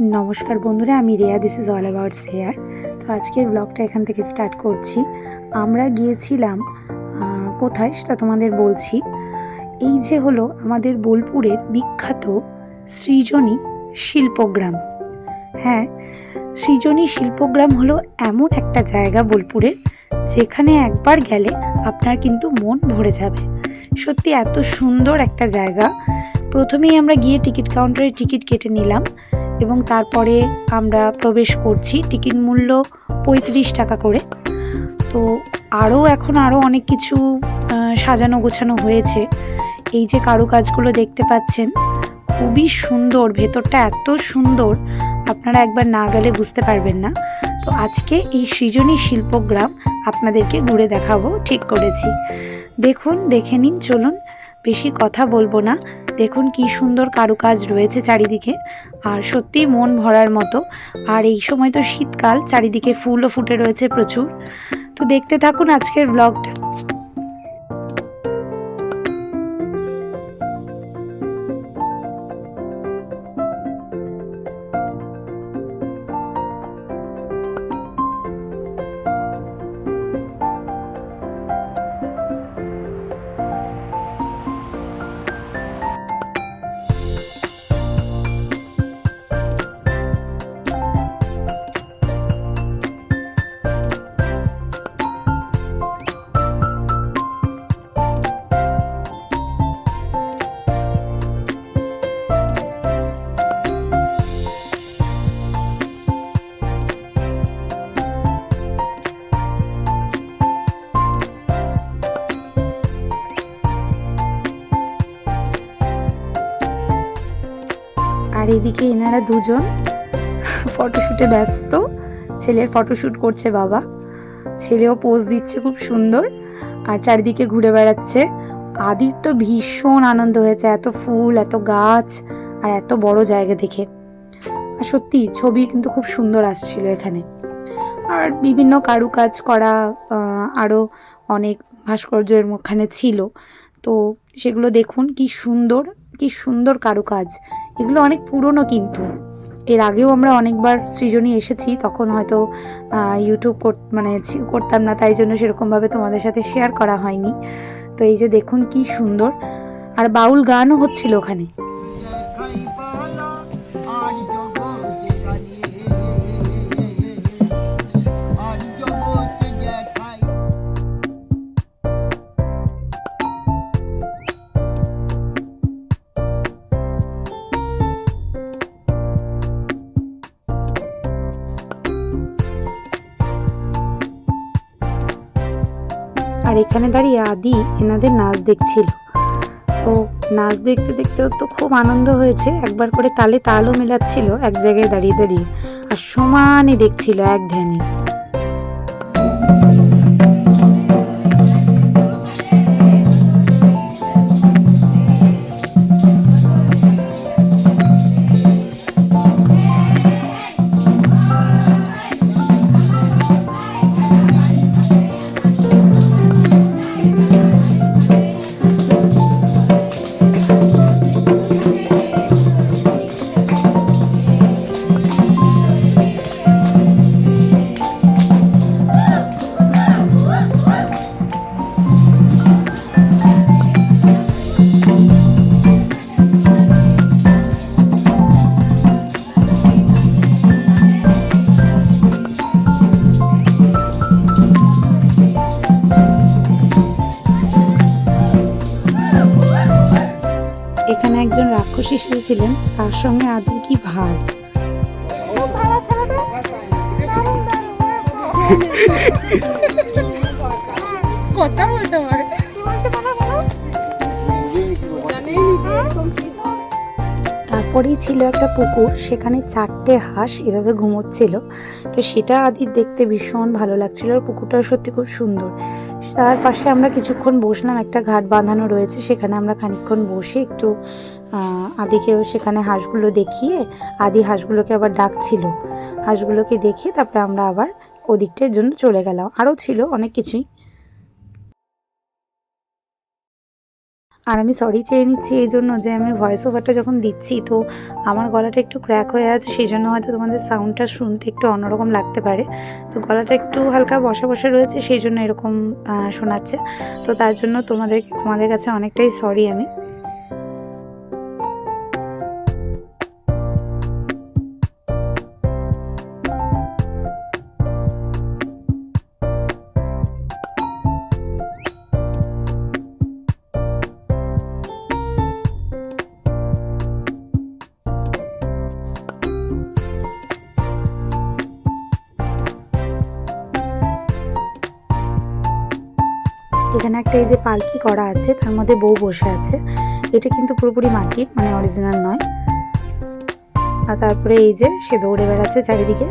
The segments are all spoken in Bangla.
নমস্কার বন্ধুরা, আমি Riya this is all about share তো আজকের ব্লগটা এখান থেকে স্টার্ট করছি। আমরা গিয়েছিলাম কোথায় সেটা তোমাদের বলছি। এই যে হলো আমাদের বোলপুরের বিখ্যাত সৃজনী শিল্পগ্রাম। হ্যাঁ সৃজনী শিল্পগ্রাম হলো এমন একটা জায়গা বোলপুরের, যেখানে একবার গেলে আপনার কিন্তু মন ভরে যাবে। সত্যি এত সুন্দর একটা জায়গা। প্রথমেই আমরা গিয়ে টিকিট কাউন্টারে টিকিট কেটে নিলাম। এবং তারপরে আমরা প্রবেশ করছি। টিকিট মূল্য পঁয়ত্রিশ টাকা করে। তো আরও এখন আরও অনেক কিছু সাজানো গোছানো হয়েছে। এই যে কারুকাজগুলো দেখতে পাচ্ছেন, খুবই সুন্দর। ভেতরটা এত সুন্দর, আপনারা একবার না গেলে বুঝতে পারবেন না। তো আজকে এই সৃজনী শিল্পগ্রাম আপনাদেরকে ঘুরে দেখাবো, ঠিক করেছি। দেখুন, দেখে নিন, চলুন। বেশি কথা বলব না। দেখুন কি সুন্দর কারুকাজ রয়েছে চারিদিকে। আর সত্যি মন ভরার মতো। আর এই সময় তো শীতকাল, চারিদিকে ফুলও ফুটে রয়েছে প্রচুর। তো দেখতে থাকুন আজকের ব্লগটা আর এদিকে এনারা দুজন ফটোশ্যুটে ব্যস্ত। ছেলের ফটোশ্যুট করছে বাবা। ছেলেও পোজ দিচ্ছে খুব সুন্দর আর চারিদিকে ঘুরে বেড়াচ্ছে। আদির তো ভীষণ আনন্দ হয়েছে, এত ফুল, এত গাছ আর এত বড় জায়গা দেখে। আর সত্যি ছবি কিন্তু খুব সুন্দর আসছিল এখানে। আর বিভিন্ন কারুকাজ করা আরও অনেক ভাস্কর্যের ওখানে ছিল। তো সেগুলো দেখুন, কি সুন্দর কি সুন্দর কারুকাজ। এগুলো অনেক পুরনো কিন্তু। এর আগেও আমরা অনেকবার সৃজনী এসেছি, তখন হয়তো ইউটিউব মানে করতাম না, তাই জন্য সেরকমভাবে তোমাদের সাথে শেয়ার করা হয়নি। তো এই যে দেখুন কি সুন্দর। আর বাউল গানও হচ্ছিল ওখানে। আর এখানে দাঁড়িয়ে আদি এনাদের নাচ দেখছিল। তো নাচ দেখতে দেখতেও তো খুব আনন্দ হয়েছে। একবার করে তালে তালও মেলাচ্ছিল এক জায়গায় দাঁড়িয়ে দাঁড়িয়ে। আর সমানে দেখছিল, এক ধ্যানে। এখানে একজন রাক্ষস এসেছিলেন তার সঙ্গে আদির কি ভাব কথা বলতে পারে। তারপরেই ছিল একটা পুকুর সেখানে চারটে হাঁস এভাবে ঘুমোচ্ছিল। তো সেটা আদির দেখতে ভীষণ ভালো লাগছিল আর পুকুরটা সত্যি খুব সুন্দর। তার পাশে আমরা কিছুক্ষণ বসলাম, একটা ঘাট বাঁধানো রয়েছে, সেখানে আমরা খানিকক্ষণ বসে একটু আদিকেও সেখানে হাঁসগুলো দেখিয়ে, আদি হাঁসগুলোকে আবার ডাকছিল। হাঁসগুলোকে দেখিয়ে তারপরে আমরা আবার ওদিকটার জন্য চলে গেলাম। আরও ছিল অনেক কিছুই। আর আমি সরি চেয়ে নিচ্ছি এই জন্য যে আমি ভয়েস ওভারটা যখন দিচ্ছি, তো আমার গলাটা একটু ক্র্যাক হয়ে আছে, সেই জন্য হয়তো তোমাদের সাউন্ডটা শুনতে একটু অন্যরকম লাগতে পারে। তো গলাটা একটু হালকা বসা বসা রয়েছে, সেই জন্য এরকম শোনাচ্ছে। তো তার জন্য তোমাদের তোমাদের কাছে অনেকটাই সরি আমি। এখানে একটা এই যে পালকি করা আছে, তার মধ্যে বউ বসে আছে। এটা কিন্তু পুরোপুরি মাটির মানে অরিজিনাল নয়। আর তারপরে এই যে সে দৌড়ে বেড়াচ্ছে চারিদিকে।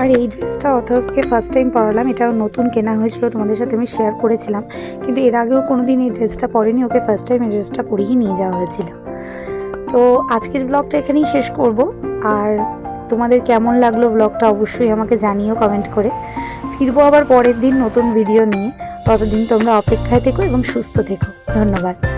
আর এই ড্রেসটা অথর্বকে ফার্স্ট টাইম পরালাম। এটা নতুন কেনা হয়েছিল, তোমাদের সাথে আমি শেয়ার করেছিলাম। কিন্তু এর আগেও কোনো দিন এই ড্রেসটা পরেনি, ওকে ফার্স্ট টাইম এই ড্রেসটা পরিয়ে নিয়ে যাওয়া হয়েছিল। তো আজকের ব্লগটা এখানেই শেষ করব। আর তোমাদের কেমন লাগল ব্লগটা অবশ্যই আমাকে জানিও কমেন্ট করে। ফিরবো আবার পরের দিন নতুন ভিডিও নিয়ে। ততদিন তোমরা অপেক্ষায় থেকো এবং সুস্থ থেকো। ধন্যবাদ।